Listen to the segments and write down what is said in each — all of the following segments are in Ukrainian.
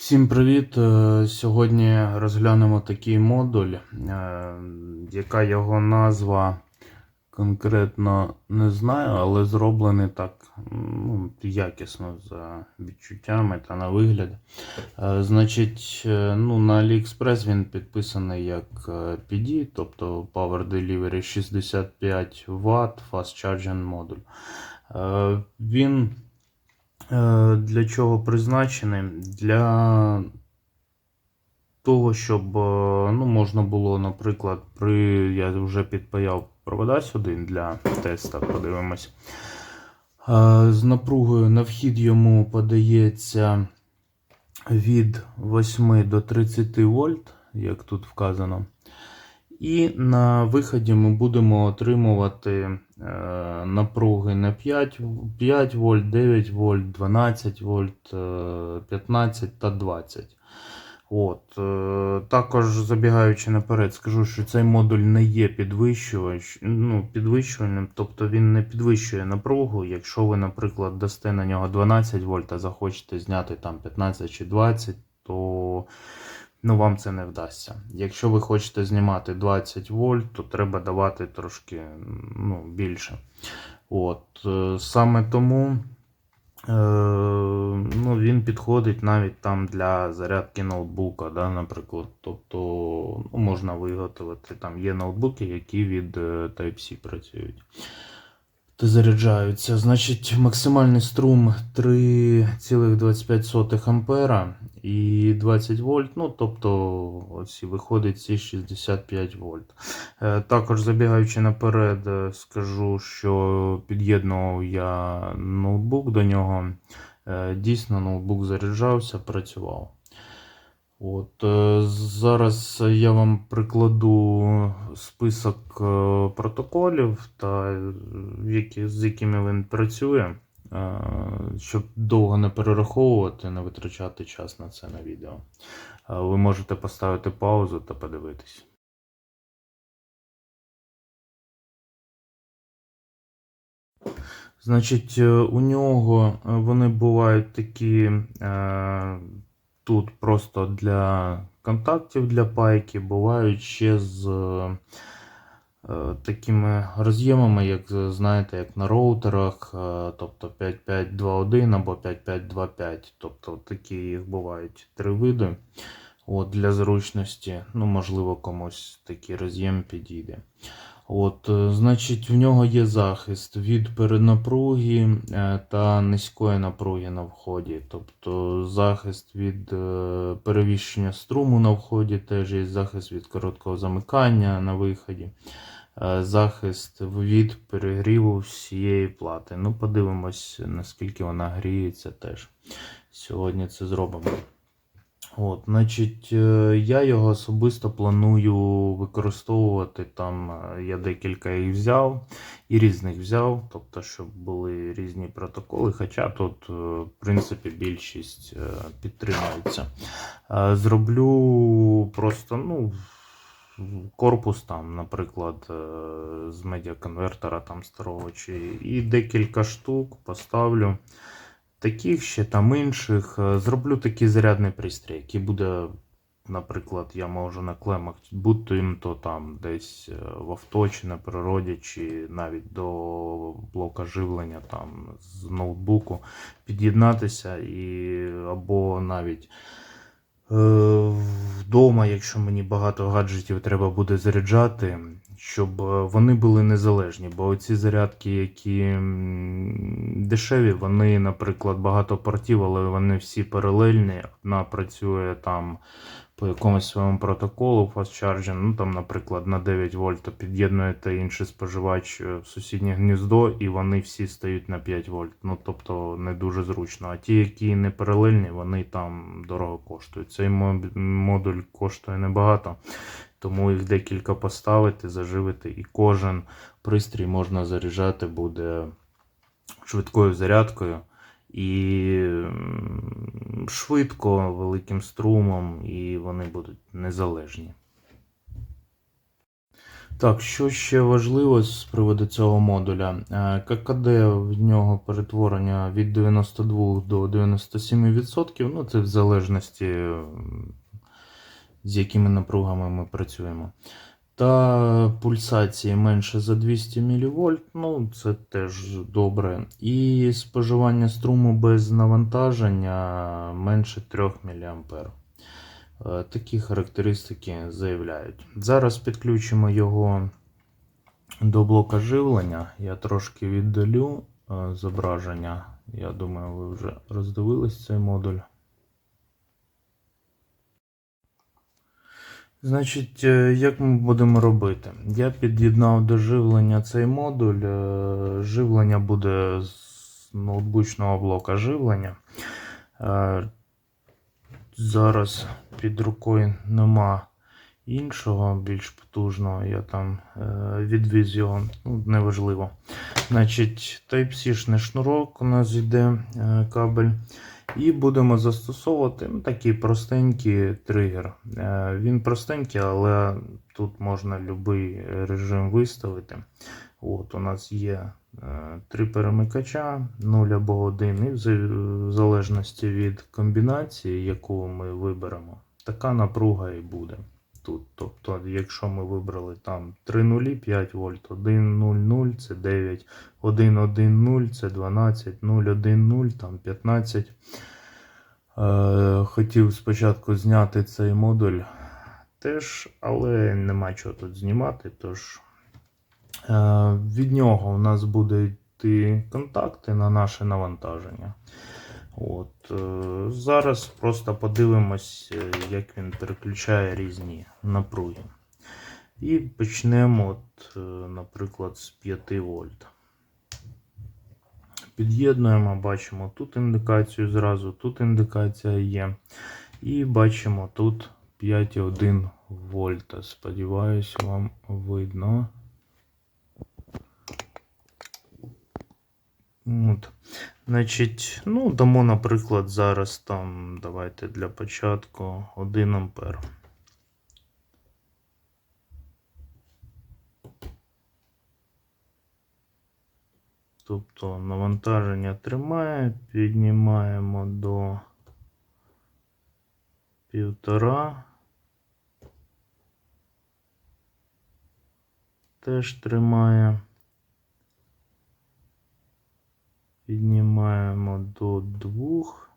Всім привіт! Е, Сьогодні розглянемо такий модуль, е, яка його назва конкретно не знаю, але зроблений так ну, якісно за відчуттями та на вигляд. Е, Значить, ну, на AliExpress він підписаний як PD, тобто Power Delivery 65 Вт Fast Charging модуль. Він Для чого призначений? Для того, щоб е, ну, можна було, наприклад, при я вже підпаяв провода сюди для теста, подивимось. Е, З напругою на вхід йому подається від 8 до 30 вольт, як тут вказано. І на виході ми будемо отримувати е, напруги на 5, 5 вольт, 9 вольт, 12 вольт, е, 15 та 20. От. е, Також забігаючи наперед, скажу, що цей модуль не є підвищувач, ну, підвищувальним, тобто він не підвищує напругу. Якщо ви, наприклад, дасте на нього 12 вольт, а захочете зняти там 15 чи 20, то ну, вам це не вдасться. Якщо ви хочете знімати 20 вольт, то треба давати трошки ну, більше. От. е, Саме тому е, ну, він підходить навіть там для зарядки ноутбука, да, наприклад. Тобто ну, можна виготовити. Там є ноутбуки, які від е, Type-C працюють. Заряджаються. Значить, максимальний струм 3,25 ампера і 20 вольт. Ну, тобто, ось і виходить ці 65 вольт. Е, Також забігаючи наперед, е, скажу, що під'єднував я ноутбук до нього. Е, Дійсно, ноутбук заряджався, працював. От, е, зараз я вам прикладу список е, протоколів, та, е, які, з якими він працює, щоб довго не перераховувати, не витрачати час на це на відео. Ви можете поставити паузу та подивитись. Значить, у нього вони бувають такі тут просто для контактів для пайки, бувають ще з е, такими роз'ємами, як знаєте, як на роутерах, е, тобто 5521 або 5525. Тобто такі їх бувають три види. От, для зручності, ну, можливо, комусь такий роз'єм підійде. От, е, значить, в нього є захист від перенапруги е, та низької напруги на вході. Тобто захист від е, перевіщення струму на вході, теж є захист від короткого замикання на виході, захист від перегріву всієї плати. Ну, подивимось, наскільки вона гріється теж. Сьогодні це зробимо. От, значить, е, я його особисто планую використовувати там. е, Я декілька їх взяв і різних взяв, тобто, щоб були різні протоколи. Хоча тут, е, в принципі, більшість підтримується. Зроблю просто, ну, корпус там, наприклад, з медіаконвертера там старого, чи і декілька штук поставлю. Таких ще там інших. Е, Зроблю такий зарядний пристрій, який буде, наприклад, я можу на клемах, будь-то їм то там десь е, в авто чи на природі, чи навіть до блока живлення там з ноутбуку під'єднатися і або навіть. е, Вдома, якщо мені багато гаджетів треба буде заряджати, щоб е, вони були незалежні. Бо ці зарядки, які дешеві, вони, наприклад, багато портів, але вони всі паралельні. Одна працює там по якомусь своєму протоколу Fast Charging, ну там, наприклад, на 9 вольт під'єднуєте інший споживач е, в сусіднє гніздо, і вони всі стають на 5 вольт. Ну тобто не дуже зручно. А ті, які не паралельні, вони там дорого коштують. Цей модуль коштує небагато, тому їх декілька поставити, заживити, і кожен пристрій можна заряджати буде швидкою зарядкою. І швидко, великим струмом, і вони будуть незалежні. Так, що ще важливо з приводу цього модуля? Е, ККД в нього перетворення від 92 до 97%, ну це в залежності з якими напругами ми працюємо. Та пульсації менше за 200 мВ, ну це теж добре. І споживання струму без навантаження менше 3 мА. Е, Такі характеристики заявляють. Зараз підключимо його до блока живлення. Я трошки віддалю е, зображення. Я думаю, ви вже роздивились цей модуль. Значить, е, як ми будемо робити? Я під'єднав до живлення цей модуль. Е, Живлення буде з ноутбучного блока живлення. Е, Зараз під рукою нема іншого, більш потужного. Я там відвіз його, ну, неважливо. Значить, Type-C шнурок у нас йде кабель. І будемо застосовувати ну, такий простенький тригер. Е, Він простенький, але тут можна будь-який режим виставити. От, У нас є е, три перемикача, 0 або 1, і в залежності від комбінації, яку ми виберемо, така напруга і буде тут. Тобто, якщо ми вибрали там 3 нулі 5 вольт, 1 0 0 це 9, 1 1 0 це 12, 0 1 0 там 15. Е, хотів спочатку зняти цей модуль теж, але нема чого тут знімати. Тож е, від нього у нас будуть йти контакти на наше навантаження. От, е, зараз просто подивимось, е, як він переключає різні напруги. І почнемо, от, е, наприклад, з 5 вольт. Під'єднуємо, бачимо тут індикацію зразу, тут індикація є. І бачимо тут 5,1 вольта. Сподіваюсь, вам видно. От. Значить, ну, дамо, наприклад, зараз там, давайте для початку 1 ампер. Тобто навантаження тримає, піднімаємо до півтора. Теж тримає. Піднімаємо до двох.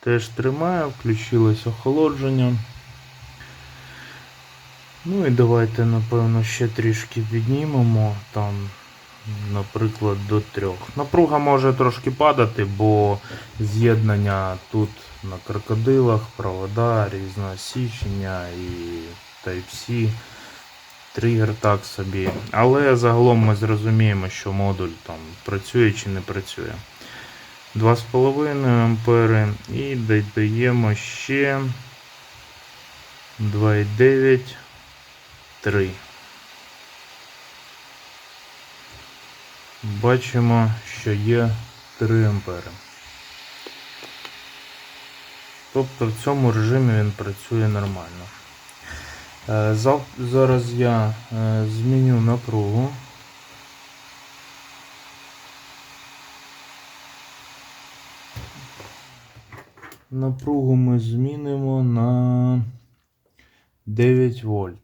Теж тримає, включилось охолодження. Ну і давайте, напевно, ще трішки піднімемо там, наприклад, до трьох. Напруга може трошки падати, бо з'єднання тут на крокодилах, провода, різного січення і Type-C. Тригер так собі. Але загалом ми зрозуміємо, що модуль там працює чи не працює. 2,5 ампери і додаємо ще 2,9. 3. Бачимо, що є 3 ампери. Тобто в цьому режимі він працює нормально. Е, Зараз я е, зміню напругу. Напругу ми змінимо на 9 вольт.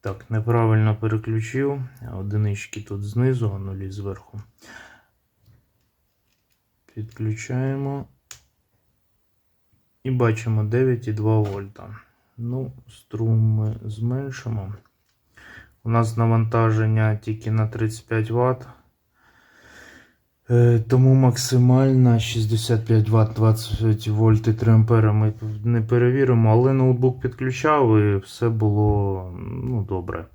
Так, неправильно переключив. Одинички тут знизу, а нулі зверху. Підключаємо. І бачимо 9,2 вольта. Ну, струм ми зменшимо. У нас навантаження тільки на 35 Вт. Е, Тому максимально 65 Вт 20 вольт і 3 ампера ми не перевіримо, але ноутбук підключав і все було ну, добре.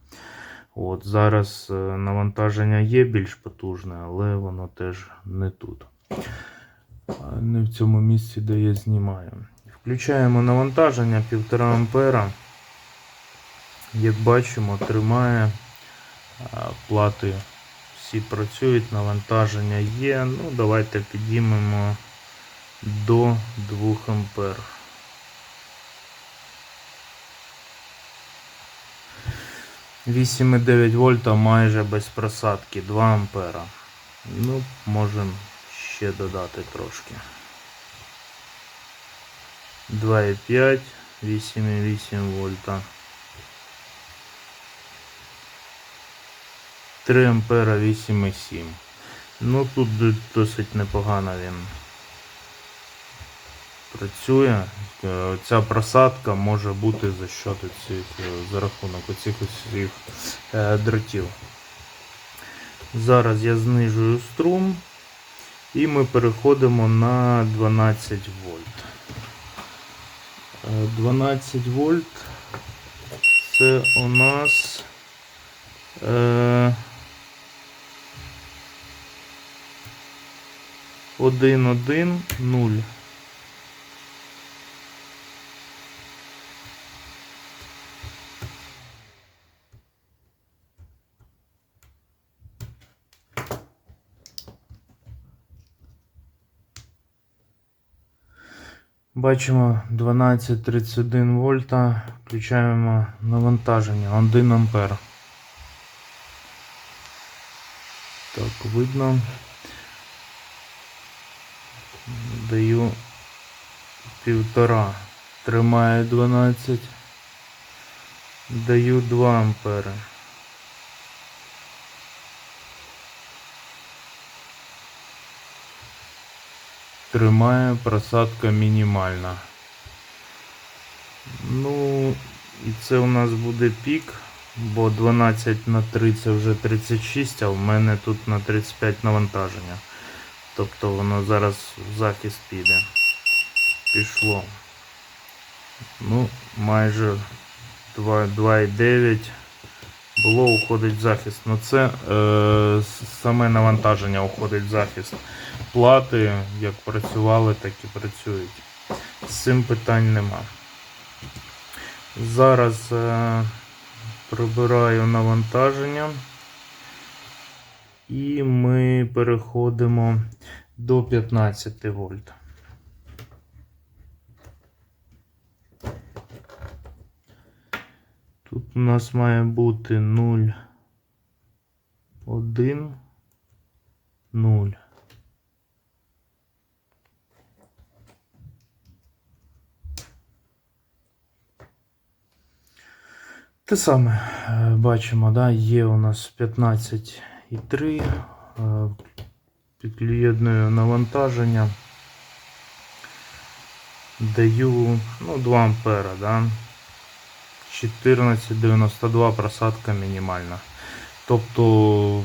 От Зараз е, навантаження є більш потужне, але воно теж не тут. Не в цьому місці, де я знімаю. Включаємо навантаження 1,5 А. Як бачимо, тримає плати Всі працюють, навантаження є. Ну, Давайте підіймемо до 2 А. Вісім вольта майже без просадки, 2 ампера. Ну, можемо ще додати трошки. 2,5, 8,8 вольта. 3 ампера 8,7. Ну тут досить непогано він працює. Ця просадка може бути за счет цих, за рахунок оцих усіх е, дротів. Зараз я знижую струм і ми переходимо на 12 вольт. Е, 12 вольт це у нас е, 1,1,0. Бачимо 12,31 вольта. Включаємо навантаження 1 ампер. Так, видно. Даю півтора. Тримаю 12. Даю 2 ампери. Тримає просадка мінімальна. Ну, і це у нас буде пік, бо 12 на 3 це вже 36, а в мене тут на 35 навантаження. Тобто воно зараз в захист піде. Пішло. Ну, майже 2 2,9 було уходить в захист. Ну це е, саме навантаження уходить в захист. Плати як працювали, так і працюють. З цим питань нема. Зараз е, прибираю навантаження. І ми переходимо до 15 вольт. Тут у нас має бути 0, 1, 0. Те саме е, бачимо, да, є у нас 15,3 е, під'єдную навантаження. Даю ну, 2 ампера, да. 14,92 просадка мінімальна. Тобто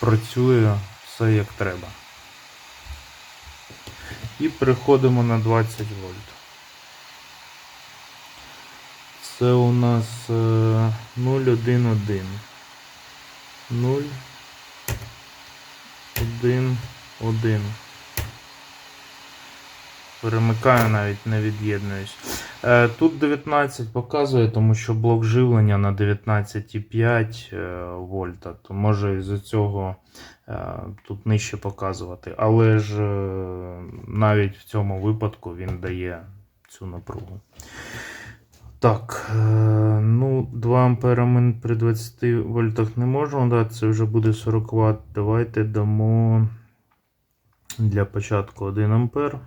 працює все як треба. І переходимо на 20 вольт. Це у нас е, 0,1,1. 0, 1, 1. Перемикаю навіть не від'єднуюсь. Е, Тут 19 показує, тому що блок живлення на 19,5 е, вольта, то може із-за цього е, тут нижче показувати. Але ж навіть в цьому випадку він дає цю напругу. Так, ну 2 ампера при 20 вольтах не можемо дати, це вже буде 40 Вт. Давайте дамо для початку 1 ампер.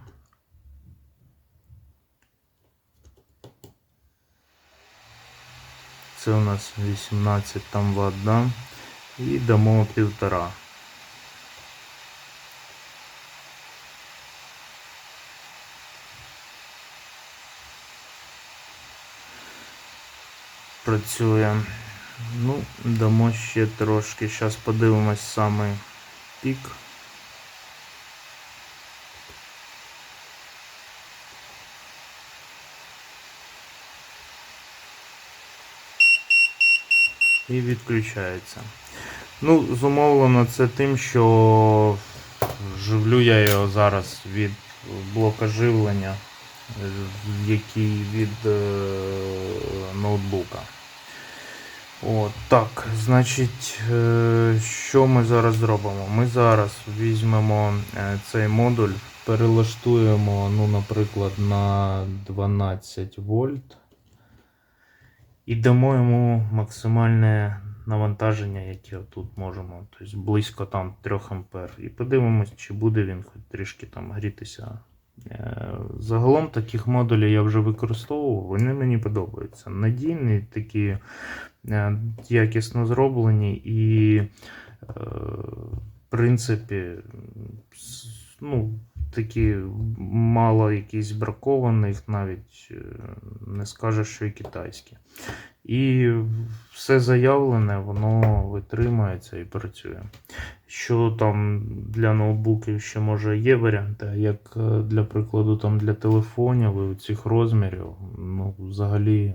Це у нас 18 там Вт, да? І дамо півтора. Працює. Ну, дамо ще трошки. Зараз подивимось саме пік. І відключається. Ну, зумовлено це тим, що живлю я його зараз від блока живлення, який від е, ноутбука. От, так, значить, е, що ми зараз зробимо? Ми зараз візьмемо е, цей модуль, перелаштуємо, ну, наприклад, на 12 вольт. І дамо йому максимальне навантаження, яке тут можемо. Тобто близько там 3 ампер. І подивимось, чи буде він хоч трішки там грітися. Е, Загалом таких модулів я вже використовував, вони мені подобаються. Надійні, такі е, якісно зроблені і, е, в принципі, ну, такі мало якісь бракованих, навіть е, не скажеш, що і китайські. І все заявлене, воно витримається і працює. Що там для ноутбуків ще може є варіанти, як е, для прикладу там для телефонів і цих розмірів, ну, взагалі е,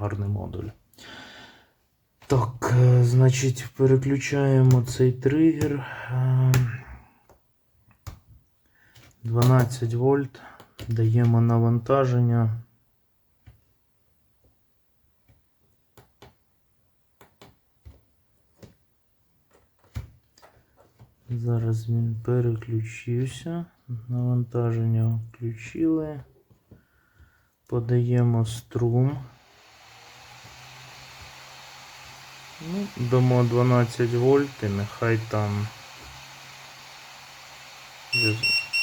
гарний модуль. Так, значить, переключаємо цей тригер. Е, 12 вольт. Даємо навантаження. Зараз він переключився. Навантаження включили. Подаємо струм. Ну, дамо 12 вольт і нехай там.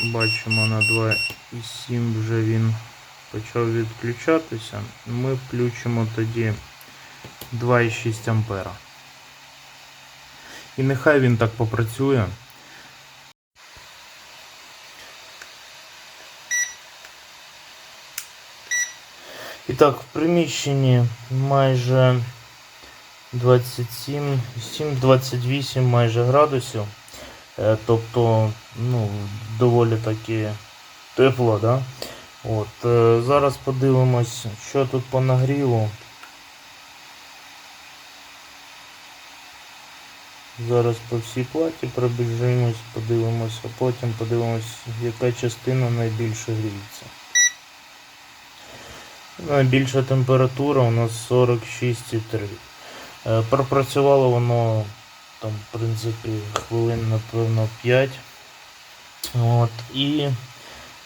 Бачимо на 2,7 вже він почав відключатися. Ми включимо тоді 2,6 ампера. І нехай він так попрацює. І так, в приміщенні майже 27, 7-28 майже градусів. Е, Тобто, ну, доволі таки тепло, да? От, е, зараз подивимось, що тут по нагріву. Зараз по всій платі пробіжимось, подивимось, а потім подивимось, яка частина найбільше гріється. Найбільша температура у нас 46,3. Е, Пропрацювало воно там, в принципі, хвилин, напевно, 5. От, і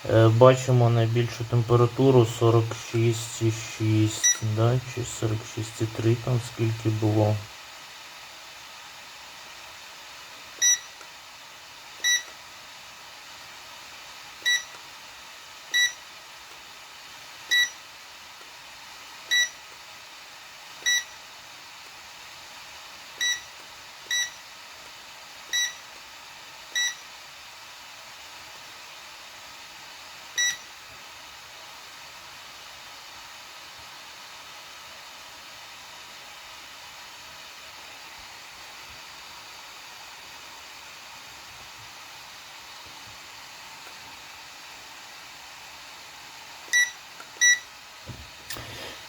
е, бачимо найбільшу температуру 46,6, да, чи 46,3 там скільки було.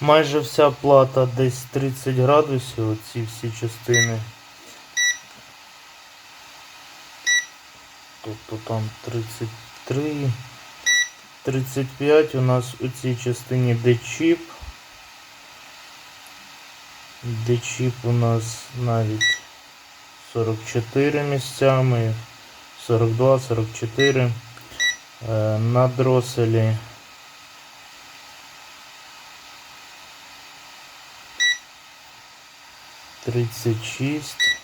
Майже вся плата десь 30 градусів, оці всі частини. Тобто там 33, 35 у нас у цій частині де чіп. Де чіп у нас навіть 44 місцями, 42, 44. Е, На дроселі тридцать шесть.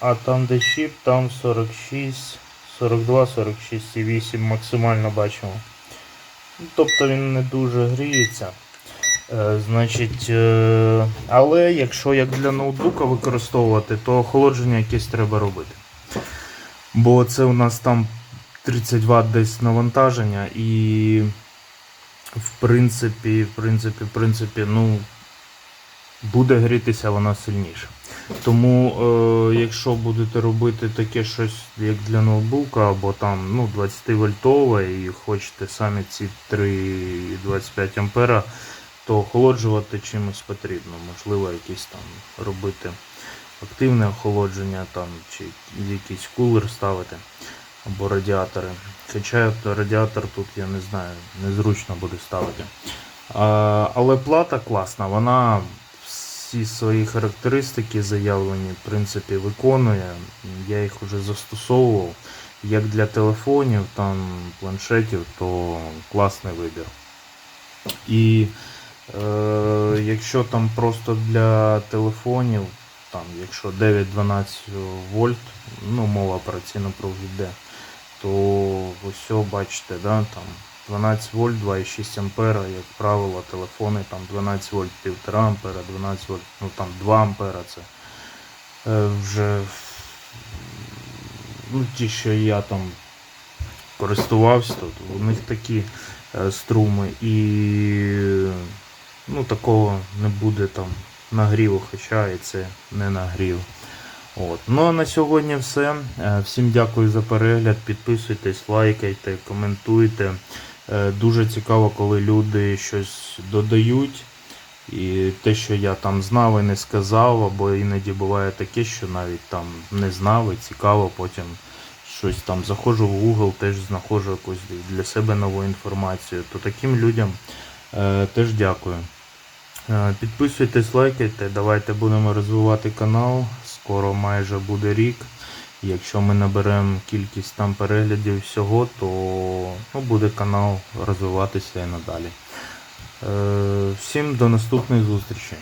А там де чіп, там 46, 42, 46 і 8 максимально бачимо. Тобто він не дуже гріється. Е, значить, е, але якщо як для ноутбука використовувати, то охолодження якесь треба робити. Бо це у нас там 30 Вт десь навантаження і в принципі, в принципі, в принципі, ну, буде грітися вона сильніше. Тому, е, якщо будете робити таке щось, як для ноутбука, або там ну, 20 вольтове і хочете самі ці 3,25 ампера, то охолоджувати чимось потрібно. Можливо, якісь там робити активне охолодження, там, чи якийсь кулер ставити або радіатори. Хоча радіатор тут, я не знаю, незручно буде ставити. Але плата класна, вона всі свої характеристики заявлені, в принципі, виконує. Я їх вже застосовував. як для телефонів, там планшетів, то класний вибір. І е, якщо там просто для телефонів, там, якщо 9-12 вольт, ну мова про ціну йде, то ось бачите, да, там 12 вольт, 2,6 ампера, як правило, телефони там 12 вольт 1,5 ампера, 12 вольт, ну там 2 ампера це е, вже ну, ті, що я там користувався, то у них такі е, струми і ну, такого не буде там нагріву, хоча і це не нагрів. От. Ну а на сьогодні все. Е, Всім дякую за перегляд. Підписуйтесь, лайкайте, коментуйте. Е, Дуже цікаво, коли люди щось додають. І те, що я там знав і не сказав, або іноді буває таке, що навіть там не знав і цікаво, потім щось там заходжу в Google, теж знаходжу якусь для себе нову інформацію. То таким людям е, теж дякую. Е, Підписуйтесь, лайкайте, давайте будемо розвивати канал. Скоро майже буде рік. Якщо ми наберемо кількість там переглядів всього, то ну, буде канал розвиватися і надалі. Е, Всім до наступних зустрічей.